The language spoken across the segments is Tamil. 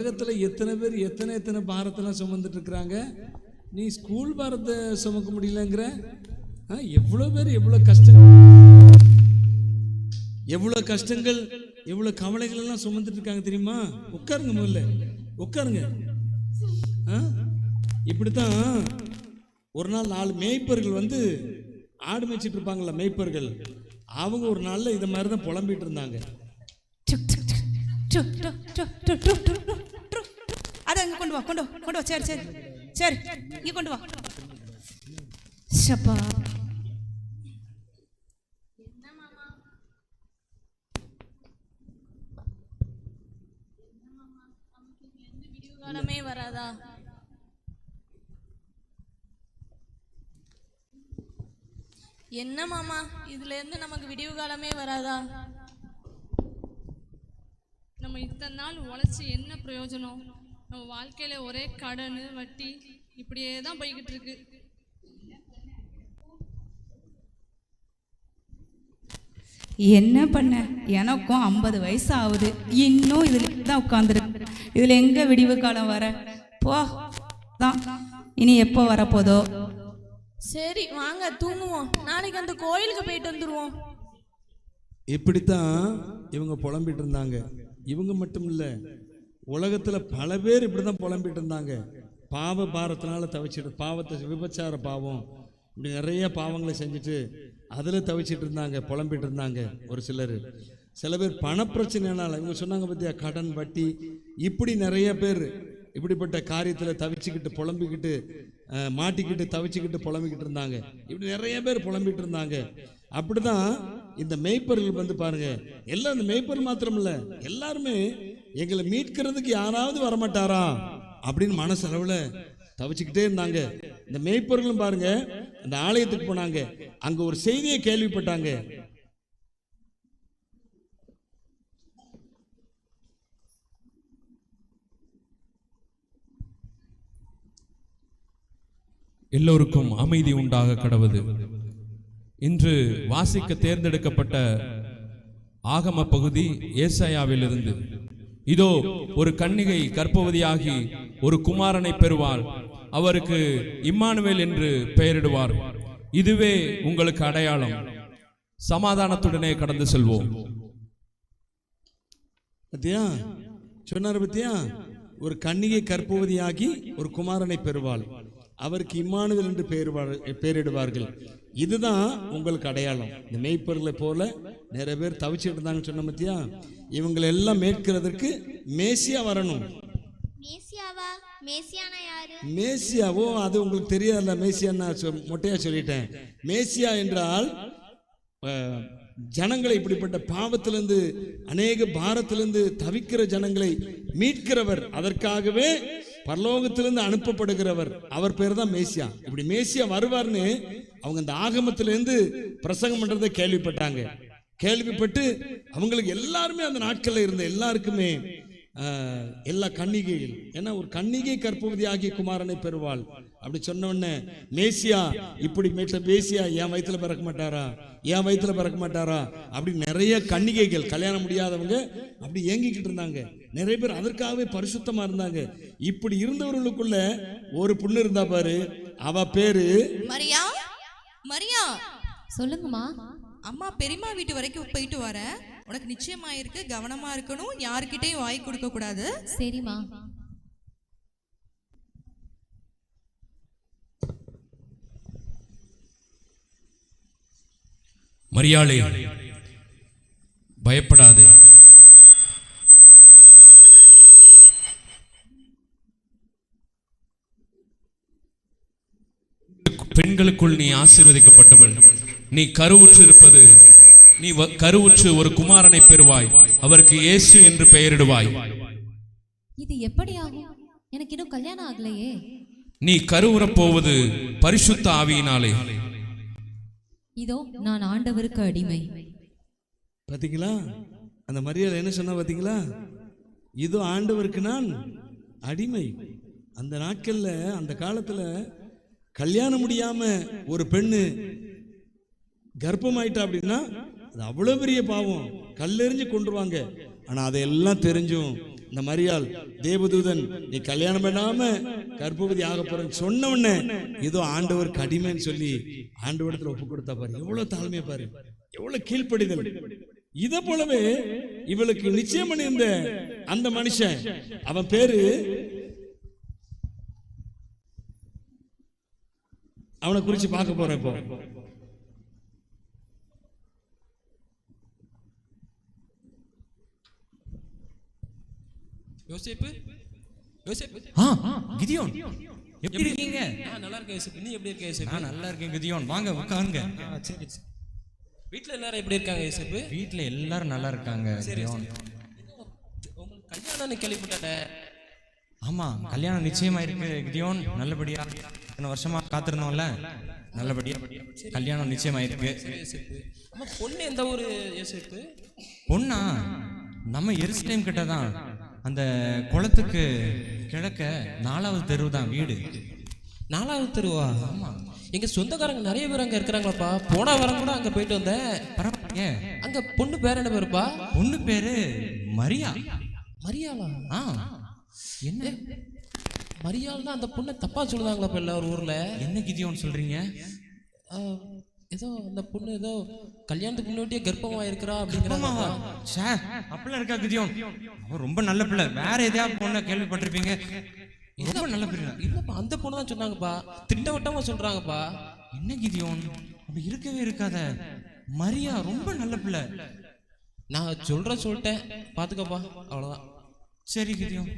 உலகத்தில் எத்தனை பேர் எத்தனை எத்தனை பாரத்தெல்லாம் சுமந்துட்டு இருக்கிறாங்க நீ ஸ்கூல் பாரத்தை சுமக்க முடியலங்கிற? ஆ, பேர் எவ்வளோ கஷ்டம் எவ்வளோ கஷ்டங்கள் எவ்வளோ கவலைகள் எல்லாம் சுமந்துட்டு இருக்காங்க தெரியுமா? உட்காருங்க முதல்ல. உட்காருங்க. ஆ? இப்படித்தான் ஒரு நாள் நாலு மேய்ப்பர்கள் வந்து ஆடு மேய்ச்சிட்டு இருப்பாங்கல்ல மேய்ப்பர்கள். அவங்க ஒரு நாளில் இதை மாதிரி தான் புலம்பிட்டு இருந்தாங்க. டுக், டுக், டுக், டுக், டுக், அதை கொண்டு வா கொண்டு வா கொண்டு வா. சரி சரி சரி. இங்க கொண்டு வா. ஷப்பா. காலமே வராதா என்ன மாமா? இதுல இருந்து நமக்கு விடிவு காலமே வராதா? நம்ம இத்தனை நாள் உழைச்சி என்ன பிரயோஜனம்? நம்ம வாழ்க்கையில ஒரே கடன் வட்டி இப்படியே தான் போய்கிட்டு இருக்கு. என்ன பண்ண? எனக்கும் ஐம்பது வயசு ஆகுது. இன்னும் இதில் தான் உட்காந்துருக்கு இதில் எங்கே விடிவு காலம் வர? போ. தான். இனி எப்போ வரப்போதோ? சரி வாங்க தூங்குவோம். நாளைக்கு அந்த கோயிலுக்கு போயிட்டு வந்துருவோம். இப்படித்தான் இவங்க புலம்பிட்டு இருந்தாங்க. இவங்க மட்டும் இல்லை உலகத்தில் பல பேர் இப்படி தான் புலம்பிட்டு இருந்தாங்க. பாவ பாரத்தினால தவிச்சிட்டு பாவத்தை விபச்சார பாவம் இப்படி நிறைய பாவங்களை செஞ்சுட்டு அதில் தவிச்சிட்டு இருந்தாங்க புலம்பிட்டு இருந்தாங்க ஒரு சிலர். சில பேர் பணப்பிரச்சனைனால இவங்க சொன்னாங்க பார்த்தியா கடன் வட்டி இப்படி நிறைய பேர் இப்படிப்பட்ட காரியத்தில் தவிச்சுக்கிட்டு புலம்பிக்கிட்டு மாட்டிக்கிட்டு தவிச்சுக்கிட்டு புலம்பிக்கிட்டு இருந்தாங்க. இப்படி நிறைய பேர் புலம்பிட்டு இருந்தாங்க. அப்படிதான் இந்த மெய்ப்பர்கள் வந்து பாருங்க எல்லாம் இந்த மெய்ப்பர் மாத்திரம் இல்ல எல்லாருமே எங்களை மீட்கிறதுக்கு யாராவது வரமாட்டாரா அப்படின்னு மனசளவுல தவிச்சுக்கிட்டே இருந்தாங்க. இந்த மெய்ப்பர்களும் பாருங்க அந்த ஆலயத்துக்கு போனாங்க. அங்க ஒரு செய்தியை கேள்விப்பட்டாங்க. எல்லோருக்கும் அமைதி உண்டாக கடவுது. இன்று வாசிக்க தேர்ந்தெடுக்கப்பட்ட ஆகம பகுதி ஏசாயாவிலிருந்து. இதோ ஒரு கன்னிகை கற்பவதியாகி ஒரு குமாரனை பெறுவாள். அவருக்கு இம்மானுவேல் என்று பெயரிடுவார். இதுவே உங்களுக்கு அடையாளம். சமாதானத்துடனே கடந்து செல்வோம். பத்தியா? சொன்னார் பத்தியா? ஒரு கன்னிகை கற்பவதியாகி ஒரு குமாரனை பெறுவாள். அவருக்கு இம்மானுவேல் என்று பெயர்வார் பெயரிடுவார்கள் இதுதான் உங்களுக்கு அடையாளம். இந்த மெய்ப்பொருளை போல நிறைய பேர் தவிச்சிட்டு இருந்தாங்கன்னு சொன்ன பத்தியா? இவங்களை எல்லாம் மேற்கிறதற்கு மேசியா வரணும். மேசியாவா? அது உங்களுக்கு தெரியாதுல்ல மேசியா நான் சொ- மொட்டையா சொல்லிட்டேன். மேசியா என்றால் ஜனங்களை இப்படிப்பட்ட பாவத்திலிருந்து அநேக பாரத்திலிருந்து தவிக்கிற ஜனங்களை மீட்கிறவர். அதற்காகவே பரலோகத்திலிருந்து அனுப்பப்படுகிறவர். அவர் பேர் தான் மேசியா. இப்படி மேசியா வருவார்னு அவங்க அந்த ஆகமத்திலிருந்து பிரசங்கம் பண்றதை கேள்விப்பட்டாங்க. கேள்விப்பட்டு அவங்களுக்கு எல்லாருமே அந்த நாட்கள்ல இருந்த எல்லாருக்குமே எல்லா கன்னிகையில் ஏன்னா ஒரு கன்னிகை கற்பவதி ஆகிய குமாரனை பெறுவாள். அப்படி சொன்ன உடனே மேசியா இப்படி மேட்ட மேசியா என் வயித்துல பிறக்க மாட்டாரா? என் வயித்துல பிறக்க மாட்டாரா? அப்படி நிறைய கன்னிகைகள் கல்யாணம் முடியாதவங்க அப்படி ஏங்கிக்கிட்டு இருந்தாங்க. நிறைய பேர் அதற்காகவே பரிசுத்தமா இருந்தாங்க. இப்படி இருந்தவர்களுக்குள்ள ஒரு பொண்ணு இருந்தா பாரு அவ பேரு மரியா? மரியா? சொல்லுங்கம்மா. அம்மா பெரியம்மா வீட்டு வரைக்கும் போயிட்டு வரேன். உனக்கு நிச்சயமாயிருக்கு கவனமா இருக்கணும். யாருக்கிட்டையும் வாய் கொடுக்க கூடாது. சரிம்மா. மரியாளே பயப்படாதே. பெண்களுக்குள் நீ ஆசீர்வதிக்கப்பட்டவள். நீ கருவுற்று இருப்பது நீ கருவுற்று ஒரு குமாரனை பெறுவாய். அவருக்கு இயேசு என்று பெயரிடுவாய். இது எப்படி ஆகும் எனக்கு இன்னும் கல்யாணம் ஆகலையே. நீ கருவுறப் போவது பரிசுத்த ஆவியினாலே. இதோ நான் ஆண்டவருக்கு அடிமை. பார்த்தீங்களா அந்த மரியாதை என்ன சொன்னா பார்த்தீங்களா இதோ ஆண்டவருக்கு நான் அடிமை. அந்த நாட்கள்ல அந்த காலத்துல கல்யாணம் முடியாம ஒரு பெண்ணு கர்ப்பமாயிட்டா அப்படின்னா அது அவ்வளவு பெரிய பாவம். கல்லெறிஞ்சு கொண்டுருவாங்க ஆனா அதையெல்லாம் தெரிஞ்சும் இந்த மரியாள் தேவதூதன் நீ கல்யாணம் பண்ணாம கர்ப்பவதி ஆக போறேன்னு சொன்ன உடனே ஏதோ ஆண்டவர் கடிமைன்னு சொல்லி ஆண்டவரத்துல ஒப்பு கொடுத்தா பாரு. எவ்வளவு தாழ்மையா பாரு. எவ்வளவு கீழ்ப்படிதல். இத போலவே இவளுக்கு நிச்சயம் பண்ணியிருந்த அந்த மனுஷன் அவன் பேரு அவனை குறிச்சு பார்க்க போறேன் இப்போ. யோசேப்பு? யோசேப்பு? ஆ கிதியோன். எப்படி இருக்கீங்க? நான் நல்லா இருக்கேன் யோசேப்பு. நீ எப்படி இருக்க யோசேப்பு? நான் நல்லா இருக்கேன் கிதியோன். வாங்க உட்காருங்க. சரி. வீட்ல எல்லாரும் எப்படி இருக்காங்க யோசேப்பு? வீட்ல எல்லாரும் நல்லா இருக்காங்க கிதியோன். உங்களுக்கு கல்யாணம்னு கேள்விப்பட்டேன். ஆமா கல்யாணம் நிச்சயமா இருக்கு கிதியோன். நல்லபடியா இத்தனை வருஷமா காத்திருந்தோம்ல? நல்லபடியா கல்யாணம் நிச்சயமா இருக்கு யோசேப்பு அம்மா பொண்ணு எந்த யோசேப்பு? பொண்ணா? நம்ம எருசலேம் கிட்ட தான். அந்த குளத்துக்கு கிழக்க நாலாவது தெரு தான் வீடு. நாலாவது தெருவா? ஆமா. எங்க சொந்தக்காரங்க நிறைய பேர் அங்க இருக்கிறாங்களாப்பா. போன வாரம் கூட அங்க போயிட்டு வந்தேன் பரவாயில்லையே அங்க பொண்ணு பேர் என்ன பேருப்பா? பொண்ணு பேரு மரியா. மரியாளா? ஆ. என்ன? மரியாள்னா அந்த பொண்ணை தப்பா சொல்லுதாங்களாப்பா எல்லாரும் ஊர்ல? என்ன கிதியோன் சொல்றீங்க? ஆ, ஏதோ அந்த பொண்ணு ஏதோ கல்யாணத்துக்கு முன்னாடியே கர்ப்பமா இருக்கிறா ஆமாவா அப்படிங்கிறாங்க ச்சே அப்படிலாம் இருக்கா கிதியோன்? அவ ரொம்ப நல்ல பிள்ளை. வேற எதையாவது பொண்ணை கேள்விப்பட்டிருப்பீங்க. ரொம்ப நல்ல பிள்ளை. இல்லப்பா அந்த பொண்ணு தான் சொன்னாங்கப்பா. திட்டவட்டமா சொல்றாங்கப்பா. என்ன கிதியோன்? அப்படி இருக்கவே இருக்காத. மரியா ரொம்ப நல்ல பிள்ளை. நான் சொல்ற சொல்லிட்டேன். பாத்துக்கப்பா அவ்வளவுதான். சரி கிதியோன்.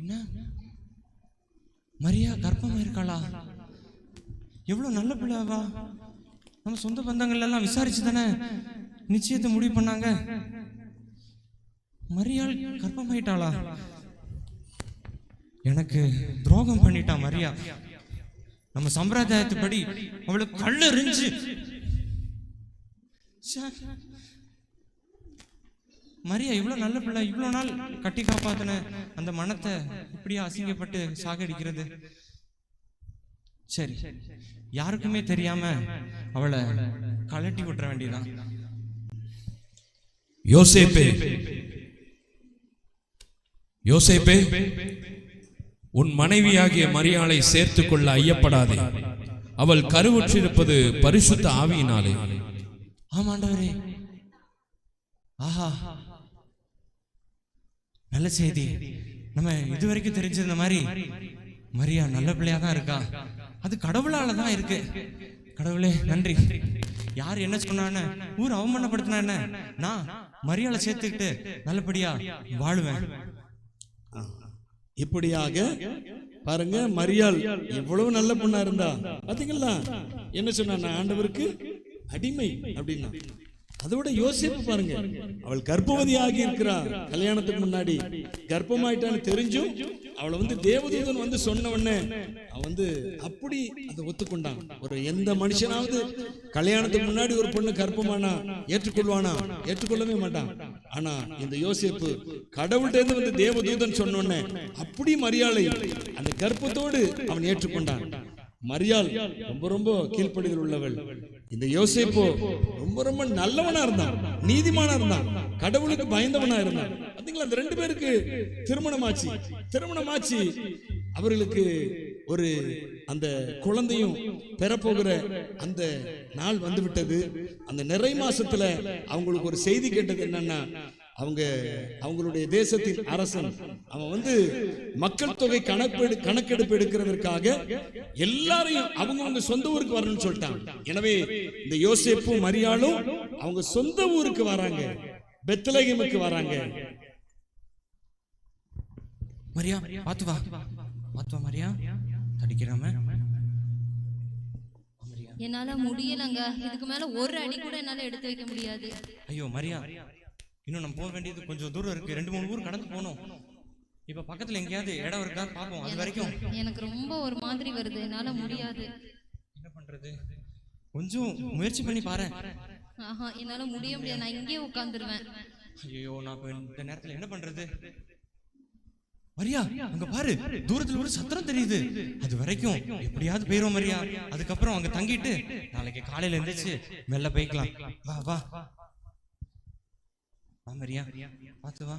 என்ன? மரியா கர்ப்பமா இருக்காளா? எவ்வளோ நல்ல பிள்ளைவா நம்ம சொந்த பந்தங்கள் எல்லாம் விசாரிச்சு தானே நிச்சயத்தை முடிவு பண்ணாங்க. மரியாள் கர்ப்பமாயிட்டாளா? எனக்கு துரோகம் பண்ணிட்டா மரியா. நம்ம சம்பிரதாயத்துப்படி அவளுக்கு கல் எறிஞ்சு மரியா இவ்வளோ நல்ல பிள்ளை இவ்வளோ நாள் கட்டி காப்பாத்தின அந்த மனத்தை இப்படியா அசிங்கப்பட்டு சாகடிக்கிறது? சரி. யாருக்குமே தெரியாம அவளை கழட்டி விட்டுற வேண்டியதான் யோசேப்பே. யோசேப்பே. உன் மனைவியாகிய மரியாளை சேர்த்துக் கொள்ள ஐயப்படாதே. அவள் கருவுற்றிருப்பது பரிசுத்த ஆவியினாலே. ஆமாண்டவரே. ஆஹா. நல்ல செய்தி. நம்ம இதுவரைக்கும் தெரிஞ்சிருந்த மாதிரி மரியா நல்ல பிள்ளையா தான் இருக்கா? அது கடவுளால தான் இருக்கு. கடவுளே நன்றி. யார் என்ன சொன்னான்னு ஊர் அவமானப்படுத்தினா என்ன? நான் மரியாதை சேர்த்துக்கிட்டு நல்லபடியா வாழுவேன். இப்படியாக பாருங்க மரியாள் எவ்வளவு நல்ல பொண்ணா இருந்தா. பாத்தீங்களா? என்ன சொன்னா ஆண்டவருக்கு அடிமை அப்படின்னா. அதோட யோசிப்பு பாருங்க. அவள் கர்ப்பவதி ஆகி இருக்கிறார் கல்யாணத்துக்கு முன்னாடி. கர்ப்பமாயிட்டான்னு தெரிஞ்சும் அவளை வந்து தேவதூதன் வந்து சொன்ன உடனே அவன் வந்து அப்படி அதை ஒத்துக்கொண்டான். ஒரு எந்த மனுஷனாவது கல்யாணத்துக்கு முன்னாடி ஒரு பொண்ணு கர்ப்பமானா ஏற்றுக்கொள்வானா? ஏற்றுக்கொள்ளவே மாட்டான். ஆனா இந்த யோசிப்பு கடவுள்கிட்ட இருந்து வந்து தேவதூதன் சொன்ன அப்படி மரியாதை அந்த கர்ப்பத்தோடு அவன் ஏற்றுக்கொண்டான். மரியாள் ரொம்ப ரொம்ப கீழ்ப்படிதல் உள்ளவள். இந்த யோசிப்போ ரொம்ப ரொம்ப நல்லவனா இருந்தான் நீதிமானா இருந்தான் கடவுளுக்கு பயந்தவனா இருந்தான். பாத்தீங்களா? அந்த ரெண்டு பேருக்கு திருமணம் ஆச்சு திருமணம் ஆச்சு அவர்களுக்கு ஒரு அந்த குழந்தையும் பெறப்போகிற அந்த நாள் வந்து விட்டது அந்த நிறை மாசத்துல அவங்களுக்கு ஒரு செய்தி கேட்டது என்னன்னா அவங்க அவங்களுடைய தேசத்தின் அரசன். அவன் வந்து மக்கள் தொகை கணக்கெடு கணக்கெடுப்பு எடுக்கிறதற்காக எல்லாரையும் அவங்கவங்க சொந்த ஊருக்கு வரணும்னு சொல்லிட்டாங்க எனவே இந்த யோசேப்பும் மரியாளும் அவங்க சொந்த ஊருக்கு வராங்க. பெத்லகேமுக்கு வராங்க. மரியா பாத்து வா. பாத்து வா மரியா. தடிக்கிறாம? என்னால முடியலங்க. இதுக்கு மேல ஒரு அடி கூட என்னால எடுத்து வைக்க முடியாது. ஐயோ மரியா. இன்னும் நம்ம போக வேண்டியது கொஞ்சம் தூரம் இருக்கு. ரெண்டு மூணு ஊர் கடந்து போகணும் இப்ப பக்கத்துல எங்கேயாவது இடம் இருக்கா? பாப்போம் அது வரைக்கும். எனக்கு ரொம்ப ஒரு மாதிரி வருது. என்னால முடியாது. என்ன பண்றது? கொஞ்சம் முயற்சி பண்ணி பாரு. ஆஹா என்னால முடிய முடியாது. நான் இங்கேயே உட்காந்துருவேன். ஐயோ நான் இப்ப இந்த நேரத்துல என்ன பண்றது? மரியா அங்க பாரு. தூரத்துல ஒரு சத்திரம் தெரியுது. அது வரைக்கும் எப்படியாவது போயிரும் மரியா. அதுக்கப்புறம் அங்க தங்கிட்டு நாளைக்கு காலையில எந்திரிச்சு மெல்ல போய்க்கலாம். வா வா. வா மரியா பார்த்து வா.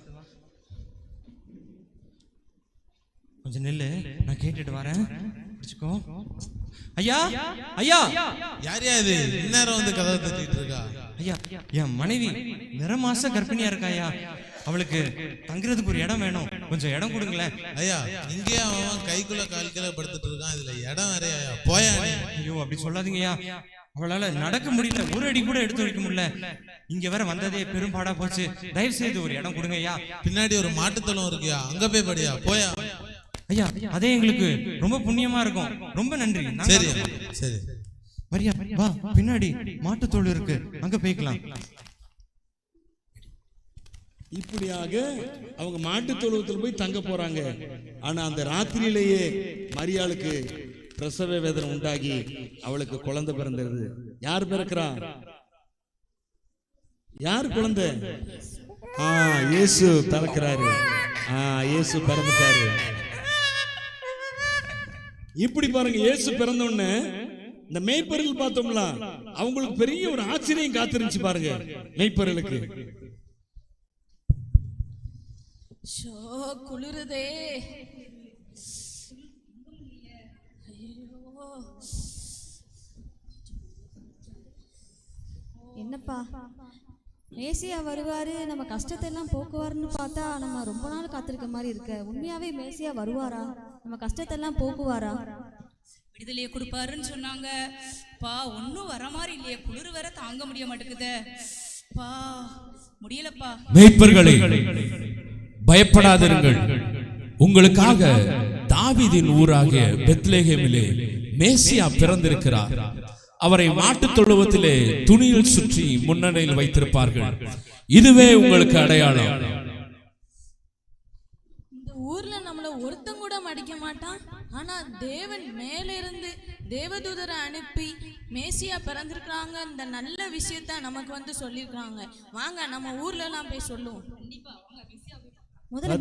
கொஞ்சம் நில்லு. நான் கேட்டுட்டு வரேன். பிடிச்சுக்கோ. ஐயா! ஐயா! யார் யா இது? இந்நேரம் வந்து கதவை தட்டிட்டு இருக்கா? ஐயா என் மனைவி நிற மாச கர்ப்பிணியா இருக்கா ஐயா? அவளுக்கு தங்குறதுக்கு ஒரு இடம் வேணும். கொஞ்சம் இடம் கொடுங்களேன். ஐயா இங்கேயே அவன் கைக்குள்ள கால்குள்ள படுத்துட்டு இருக்கான். இதுல இடம் வேறையா போயா ஐயோ அப்படி சொல்லாதீங்கய்யா அவளால நடக்க முடியல. ஒரு அடி கூட எடுத்து வைக்க முடியல. இங்க வர வந்ததே பெரும்பாடா போச்சு. தயவு செய்து ஒரு இடம் கொடுங்க ஐயா. பின்னாடி ஒரு மாட்டுத்தளம் இருக்கியா அங்க போய் படியா? போயா? ஐயா அதே எங்களுக்கு ரொம்ப புண்ணியமா இருக்கும். ரொம்ப நன்றி. சரி சரி. மரியா வா பின்னாடி மாட்டுத்தோல் இருக்கு. அங்க போய்க்கலாம். இப்படியாக அவங்க மாட்டுத் தொழுவத்தில் போய் தங்க போறாங்க. ஆனா அந்த ராத்திரியிலேயே மரியாளுக்கு பிரசவ வேதனை உண்டாகி அவளுக்கு குழந்தை பிறந்தது யார் பிறக்கிறா? யார் குழந்தை? ஆ இயேசு பிறக்கிறாரு. ஆ இயேசு பிறந்துட்டாரு. இப்படி பாருங்க இயேசு பிறந்த உடனே இந்த மேய்ப்பர்கள் பார்த்தோம்ல அவங்களுக்கு பெரிய ஒரு ஆச்சரியம் காத்திருந்துச்சு பாருங்க மேய்ப்பர்களுக்கு குளிருதே. என்னப்பா? மேசியா வருவாரு நம்ம கஷ்டத்தை எல்லாம் போக்குவாருன்னு பார்த்தா நம்ம ரொம்ப நாள் காத்திருக்க மாதிரி இருக்க. உண்மையாவே மேசியா வருவாரா? நம்ம கஷ்டத்தை எல்லாம் போக்குவாரா? விடுதலையை கொடுப்பாருன்னு சொன்னாங்க. பா ஒன்றும் வர மாதிரி இல்லையே. குளிர் வேற தாங்க முடிய மாட்டேங்குதே. பா முடியலப்பா. மேய்ப்பர்களே பயப்படாதிருங்கள். உங்களுக்காக தாவீதின் ஊராகிய பெத்லேஹேமிலே மேசியா பிறந்திருக்கிறார். அவரை மாட்டுத் தொழுவத்திலே துணியில் சுற்றி முன்னணியில் வைத்திருப்பார்கள். இதுவே உங்களுக்கு அடையாளம். இந்த ஊர்ல நம்மள ஒருத்தன் கூட மடிக்க மாட்டான். ஆனா தேவன் மேல இருந்து தேவதூதரை அனுப்பி மேசியா பிறந்திருக்கிறாங்க. இந்த நல்ல விஷயத்த நமக்கு வந்து சொல்லியிருக்காங்க வாங்க நம்ம ஊர்ல எல்லாம் போய் சொல்லுவோம். முதல்ல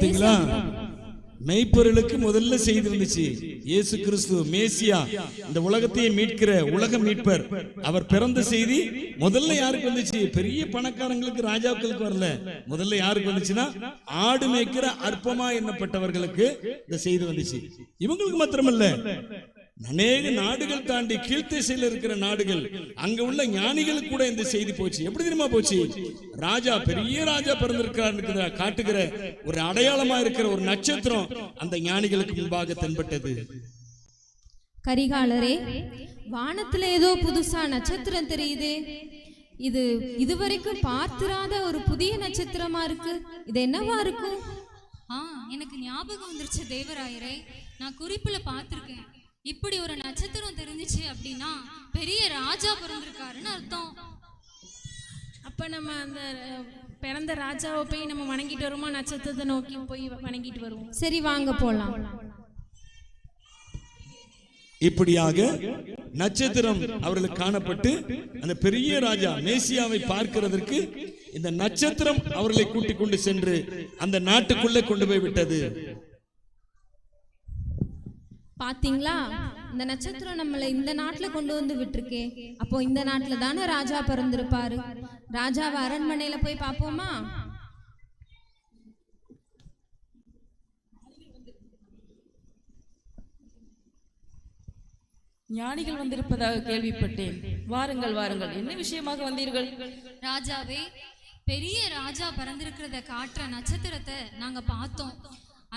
மெய்ப்பொருளுக்கு முதல்ல செய்தி வந்துச்சு. இயேசு கிறிஸ்து மேசியா இந்த உலகத்தையே மீட்கிற உலக மீட்பர். அவர் பிறந்த செய்தி முதல்ல யாருக்கு வந்துச்சு? பெரிய பணக்காரங்களுக்கு ராஜாக்களுக்கு வரல. முதல்ல யாருக்கு வந்துச்சுன்னா ஆடு மேய்க்கிற அற்பமா எண்ணப்பட்டவர்களுக்கு இந்த செய்தி வந்துச்சு. இவங்களுக்கு மாத்திரமல்ல. அநேக நாடுகள் தாண்டி கீழ்த்திசையில் இருக்கிற நாடுகள் அங்க உள்ள ஞானிகளுக்கு கூட இந்த செய்தி போச்சு. எப்படி தெரியுமா போச்சு? ராஜா பெரிய ராஜா பிறந்திருக்கிறார் காட்டுகிற ஒரு அடையாளமா இருக்கிற ஒரு நட்சத்திரம் அந்த ஞானிகளுக்கு முன்பாக தென்பட்டது. கரிகாலரே வானத்துல ஏதோ புதுசா நட்சத்திரம் தெரியுதே. இது இதுவரைக்கும் பார்த்திராத ஒரு புதிய நட்சத்திரமா இருக்கு. இது என்னவா இருக்கும்? ஆ எனக்கு ஞாபகம் வந்துருச்சு தேவராயரே. நான் குறிப்புல பார்த்துருக்கேன். இப்படி ஒரு நட்சத்திரம் தெரிஞ்சுச்சு அப்படின்னா பெரிய ராஜா பிறந்திருக்காருன்னு அர்த்தம். அப்ப நம்ம அந்த பிறந்த ராஜாவை போய் நம்ம வணங்கிட்டு வருமா? நட்சத்திரத்தை நோக்கி போய் வணங்கிட்டு வருவோம். சரி வாங்க போலாம். இப்படியாக நட்சத்திரம் அவர்களுக்கு காணப்பட்டு அந்த பெரிய ராஜா மேசியாவை பார்க்கிறதற்கு இந்த நட்சத்திரம் அவர்களை கூட்டிக் கொண்டு சென்று அந்த நாட்டுக்குள்ளே கொண்டு போய் விட்டது. பாத்தீங்களா? இந்த நட்சத்திரம் நம்மளை இந்த நாட்டுல கொண்டு வந்து விட்டுருக்கே. அப்போ இந்த நாட்டுல தானே ராஜா பிறந்திருப்பாரு. ராஜாவை அரண்மனையில போய் பாப்போமா ஞானிகள் வந்திருப்பதாக கேள்விப்பட்டேன். வாருங்கள் வாருங்கள். என்ன விஷயமாக வந்தீர்கள்? ராஜாவே பெரிய ராஜா பிறந்திருக்கிறத காட்டுற நட்சத்திரத்தை நாங்க பார்த்தோம்.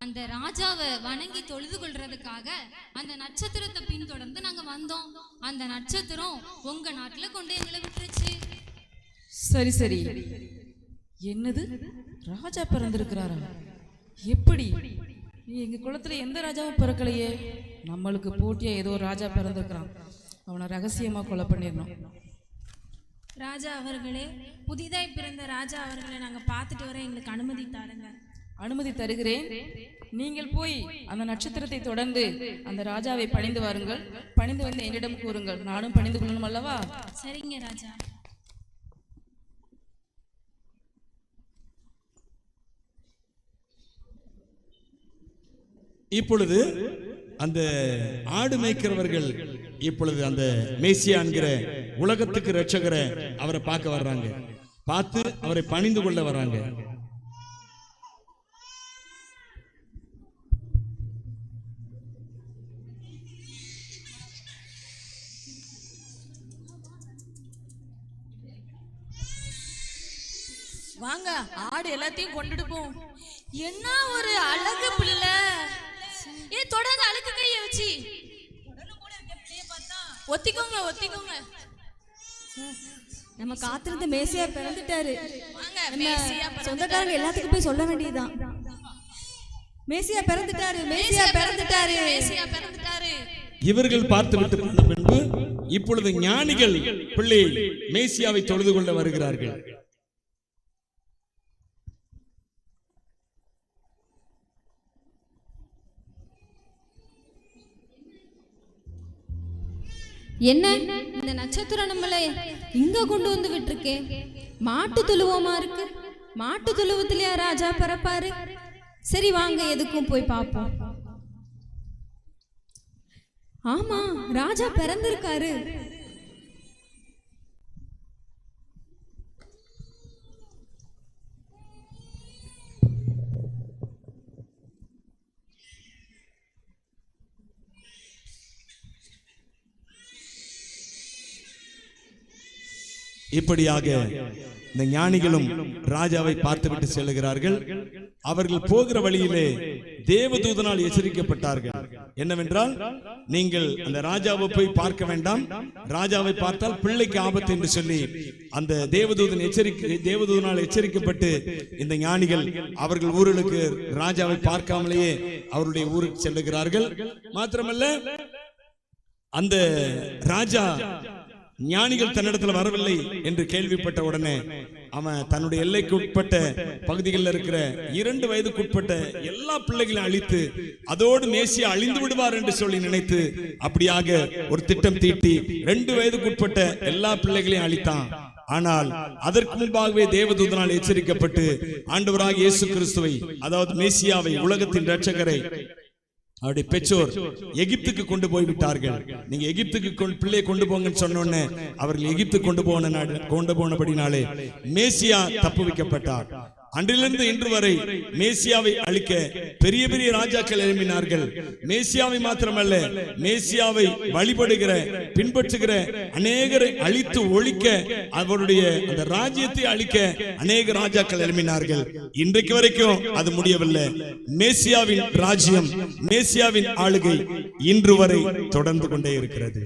அந்த ராஜாவை வணங்கி தொழுது கொள்றதுக்காக அந்த நட்சத்திரத்தை பின்தொடர்ந்து நாங்க வந்தோம். அந்த நட்சத்திரம் உங்க நாட்டுல கொண்டு எங்களை விட்டுருச்சு. சரி சரி. என்னது? ராஜா பிறந்திருக்கிறாரா? எப்படி? எங்க குலத்துல எந்த ராஜாவும் பிறக்கலையே. நம்மளுக்கு போட்டியா ஏதோ ராஜா பிறந்திருக்கிறான். அவனை ரகசியமா கொலை பண்ணிடணும். ராஜா அவர்களே புதிதாய் பிறந்த ராஜா அவர்களை நாங்க பார்த்துட்டு வர எங்களுக்கு அனுமதி தாருங்க. அனுமதி தருகிறேன். நீங்கள் போய் அந்த நட்சத்திரத்தை தொடர்ந்து அந்த ராஜாவை பணிந்து வாருங்கள். பணிந்து வந்து என்னிடம் கூறுங்கள். நானும் பணிந்து கொள்ளணும் அல்லவா? சரிங்க ராஜா. இப்பொழுது அந்த ஆடு மேய்க்கிறவர்கள் இப்பொழுது அந்த மேசியா என்கிற உலகத்துக்கு ரட்சகரை அவரை பார்க்க வர்றாங்க. பார்த்து அவரை பணிந்து கொள்ள வராங்க வாங்க ஆடு எல்லாத்தையும் கொண்டுட்டு போவோம் என்ன ஒரு அழகு பிள்ளை? ஏ தொடாத அழுக்கு கைய வச்சு. ஒத்திக்கோங்க ஒத்திக்கோங்க. நம்ம காத்திருந்த மேசியா பிறந்துட்டாரு. சொந்தக்காரங்க எல்லாத்துக்கும் போய் சொல்ல வேண்டியதுதான். மேசியா பிறந்துட்டாரு மேசியா பிறந்துட்டாரு. மேசியா பிறந்துட்டாரு. இவர்கள் பார்த்துவிட்டு போன பின்பு இப்பொழுது ஞானிகள் பிள்ளை மேசியாவை தொழுது கொள்ள வருகிறார்கள். என்ன? இந்த நட்சத்திரம் நம்மளை இங்க கொண்டு வந்து விட்டுருக்கே மாட்டு துழுவமா இருக்கு? மாட்டு துழுவத்திலயா ராஜா பிறப்பாரு? சரி வாங்க எதுக்கும் போய் பார்ப்போம். ஆமா ராஜா பிறந்திருக்காரு. இப்படியாக இந்த ஞானிகளும் ராஜாவை பார்த்துவிட்டு செல்லுகிறார்கள். அவர்கள் போகிற வழியிலே தேவதூதனால் எச்சரிக்கப்பட்டார்கள். என்னவென்றால் நீங்கள் அந்த ராஜாவை போய் பார்க்க வேண்டாம். ராஜாவை பார்த்தால் பிள்ளைக்கு ஆபத்து என்று சொல்லி அந்த தேவதூதன் எச்சரிக்கை தேவதூதனால் எச்சரிக்கப்பட்டு இந்த ஞானிகள் அவர்கள் ஊர்களுக்கு ராஜாவை பார்க்காமலேயே அவருடைய ஊருக்கு செல்லுகிறார்கள். மாத்திரமல்ல அந்த ராஜா ஞானிகள் தன்னிடத்துல வரவில்லை என்று கேள்விப்பட்ட உடனே அவன் தன்னுடைய எல்லைக்கு உட்பட்ட பகுதிகளில் இருக்கிற இரண்டு வயதுக்கு உட்பட்ட எல்லா பிள்ளைகளையும் அழித்து அதோடு மேசியா அழிந்து விடுவார் என்று சொல்லி நினைத்து அப்படியாக ஒரு திட்டம் தீட்டி ரெண்டு வயதுக்குட்பட்ட எல்லா பிள்ளைகளையும் அழித்தான். ஆனால் அதற்கு முன்பாகவே தேவதூதனால் எச்சரிக்கப்பட்டு ஆண்டவராக இயேசு கிறிஸ்துவை அதாவது மேசியாவை உலகத்தின் ரட்சகரை அவருடைய பெற்றோர் எகிப்துக்கு கொண்டு போய் விட்டார்கள். நீங்க எகிப்துக்கு பிள்ளையை கொண்டு போங்கன்னு சொன்ன உடனே அவர்கள் எகிப்து கொண்டு போன நாடு- கொண்டு போனபடினாலே மேசியா தப்பு வைக்கப்பட்டார் அன்றிலிருந்து இன்று வரை மேசியாவை அழிக்க பெரிய பெரிய ராஜாக்கள் எழுப்பினார்கள் மேசியாவை மாத்திரமல்ல மேசியாவை வழிபடுகிற பின்பற்றுகிற அநேகரை அழித்து ஒழிக்க அவருடைய அந்த ராஜ்யத்தை அழிக்க அநேக ராஜாக்கள் எழுப்பினார்கள் இன்றைக்கு வரைக்கும் அது முடியவில்லை. மேசியாவின் ராஜ்யம் மேசியாவின் ஆளுகை இன்று வரை தொடர்ந்து கொண்டே இருக்கிறது.